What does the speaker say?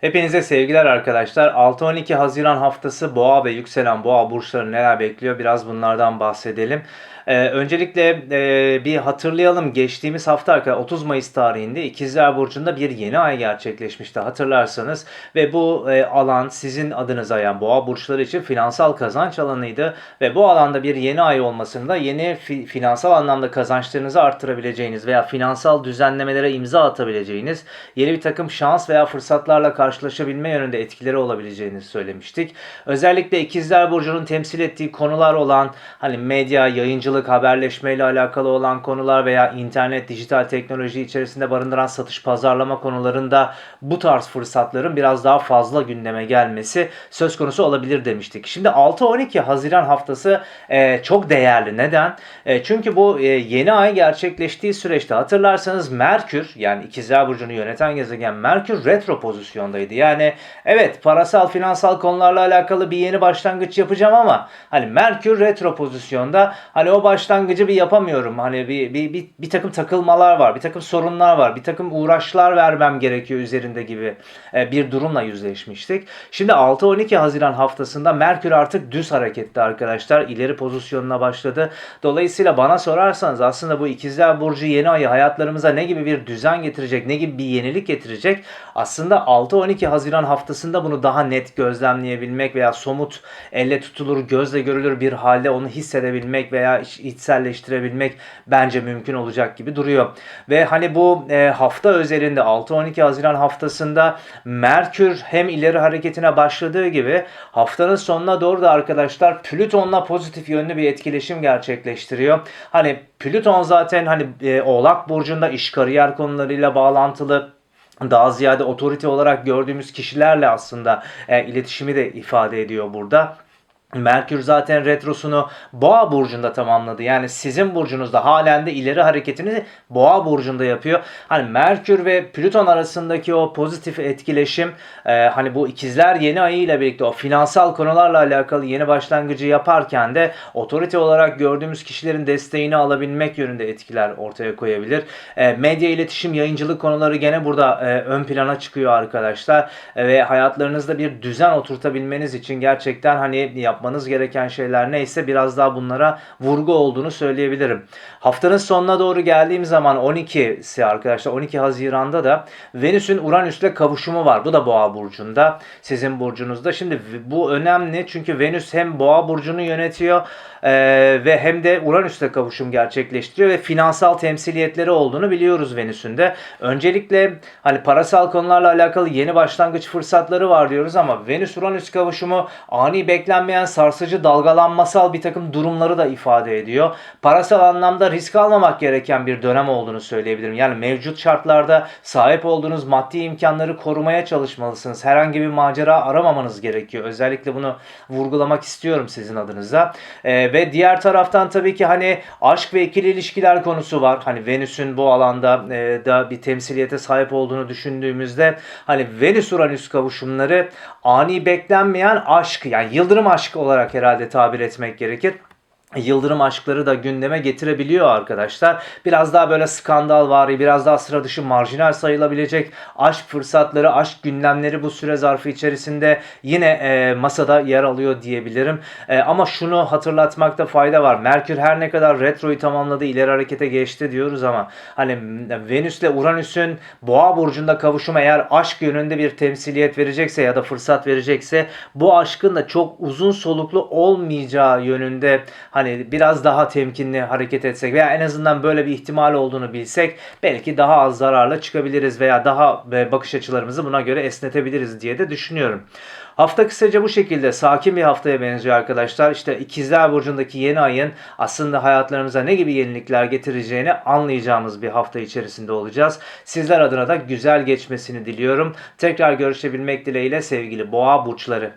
Hepinize sevgiler arkadaşlar. 6-12 Haziran haftası boğa ve yükselen boğa burçları neler bekliyor? Biraz bunlardan bahsedelim. Ee, öncelikle e, bir hatırlayalım. Geçtiğimiz hafta arkadaşlar 30 Mayıs tarihinde İkizler Burcu'nda bir yeni ay gerçekleşmişti hatırlarsanız. Ve bu e, alan sizin adınıza yani boğa burçları için finansal kazanç alanıydı. Ve bu alanda bir yeni ay olmasında yeni fi- finansal anlamda kazançlarınızı arttırabileceğiniz veya finansal düzenlemelere imza atabileceğiniz yeni bir takım şans veya fırsatlarla karşılaşabilme yönünde etkileri olabileceğini söylemiştik. Özellikle İkizler Burcu'nun temsil ettiği konular olan hani medya, yayıncılık, haberleşmeyle alakalı olan konular veya internet, dijital teknoloji içerisinde barındıran satış, pazarlama konularında bu tarz fırsatların biraz daha fazla gündeme gelmesi söz konusu olabilir demiştik. Şimdi 6-12 Haziran haftası e, çok değerli. Neden? E, çünkü bu e, yeni ay gerçekleştiği süreçte hatırlarsanız Merkür yani İkizler Burcu'nu yöneten gezegen Merkür retro pozisyondaydı. Yani evet parasal finansal konularla alakalı bir yeni başlangıç yapacağım ama hani Merkür retro pozisyonda hani o başlangıcı bir yapamıyorum. Hani bir, bir, bir, bir takım takılmalar var, bir takım sorunlar var, bir takım uğraşlar vermem gerekiyor üzerinde gibi e, bir durumla yüzleşmiştik. Şimdi 6-12 Haziran haftasında Merkür artık düz harekette arkadaşlar. ileri pozisyonuna başladı. Dolayısıyla bana sorarsanız aslında bu ikizler burcu yeni ayı hayatlarımıza ne gibi bir düzen getirecek, ne gibi bir yenilik getirecek? Aslında 6-12 Haziran haftasında bunu daha net gözlemleyebilmek veya somut elle tutulur, gözle görülür bir halde onu hissedebilmek veya iç- içselleştirebilmek bence mümkün olacak gibi duruyor. Ve hani bu e, hafta özelinde 6-12 Haziran haftasında Merkür hem ileri hareketine başladığı gibi haftanın sonuna doğru da arkadaşlar Plüton'la pozitif yönlü bir etkileşim gerçekleştiriyor. Hani Plüton zaten hani e, Oğlak burcunda iş kariyer konularıyla bağlantılı daha ziyade otorite olarak gördüğümüz kişilerle aslında e, iletişimi de ifade ediyor burada. Merkür zaten retrosunu Boğa burcunda tamamladı. Yani sizin burcunuzda halen de ileri hareketini Boğa burcunda yapıyor. Hani Merkür ve Plüton arasındaki o pozitif etkileşim e, hani bu ikizler yeni ayı ile birlikte o finansal konularla alakalı yeni başlangıcı yaparken de otorite olarak gördüğümüz kişilerin desteğini alabilmek yönünde etkiler ortaya koyabilir. E, medya iletişim yayıncılık konuları gene burada e, ön plana çıkıyor arkadaşlar. E, ve hayatlarınızda bir düzen oturtabilmeniz için gerçekten hani yapmanız gereken şeyler neyse biraz daha bunlara vurgu olduğunu söyleyebilirim. Haftanın sonuna doğru geldiğim zaman 12'si arkadaşlar 12 Haziran'da da Venüs'ün Uranüs'le kavuşumu var. Bu da Boğa burcunda. Sizin burcunuzda. Şimdi bu önemli çünkü Venüs hem Boğa burcunu yönetiyor e, ve hem de Uranüs'le kavuşum gerçekleştiriyor ve finansal temsiliyetleri olduğunu biliyoruz Venüs'ün de. Öncelikle hani parasal konularla alakalı yeni başlangıç fırsatları var diyoruz ama Venüs Uranüs kavuşumu ani beklenmeyen sarsıcı dalgalanmasal bir takım durumları da ifade ediyor. Parasal anlamda risk almamak gereken bir dönem olduğunu söyleyebilirim. Yani mevcut şartlarda sahip olduğunuz maddi imkanları korumaya çalışmalısınız. Herhangi bir macera aramamanız gerekiyor. Özellikle bunu vurgulamak istiyorum sizin adınıza. Ee, ve diğer taraftan tabii ki hani aşk ve ikili ilişkiler konusu var. Hani Venüs'ün bu alanda e, da bir temsiliyete sahip olduğunu düşündüğümüzde hani Venüs Uranüs kavuşumları ani beklenmeyen aşk yani yıldırım aşkı olarak herhalde tabir etmek gerekir yıldırım aşkları da gündeme getirebiliyor arkadaşlar. Biraz daha böyle skandal var, biraz daha sıra dışı marjinal sayılabilecek aşk fırsatları, aşk gündemleri bu süre zarfı içerisinde yine e, masada yer alıyor diyebilirim. E, ama şunu hatırlatmakta fayda var. Merkür her ne kadar retroyu tamamladı, ileri harekete geçti diyoruz ama hani Venüs ile Uranüs'ün Boğa burcunda kavuşumu eğer aşk yönünde bir temsiliyet verecekse ya da fırsat verecekse bu aşkın da çok uzun soluklu olmayacağı yönünde hani biraz daha temkinli hareket etsek veya en azından böyle bir ihtimal olduğunu bilsek belki daha az zararla çıkabiliriz veya daha e, bakış açılarımızı buna göre esnetebiliriz diye de düşünüyorum. Hafta kısaca bu şekilde sakin bir haftaya benziyor arkadaşlar. İşte İkizler Burcu'ndaki yeni ayın aslında hayatlarımıza ne gibi yenilikler getireceğini anlayacağımız bir hafta içerisinde olacağız. Sizler adına da güzel geçmesini diliyorum. Tekrar görüşebilmek dileğiyle sevgili boğa burçları.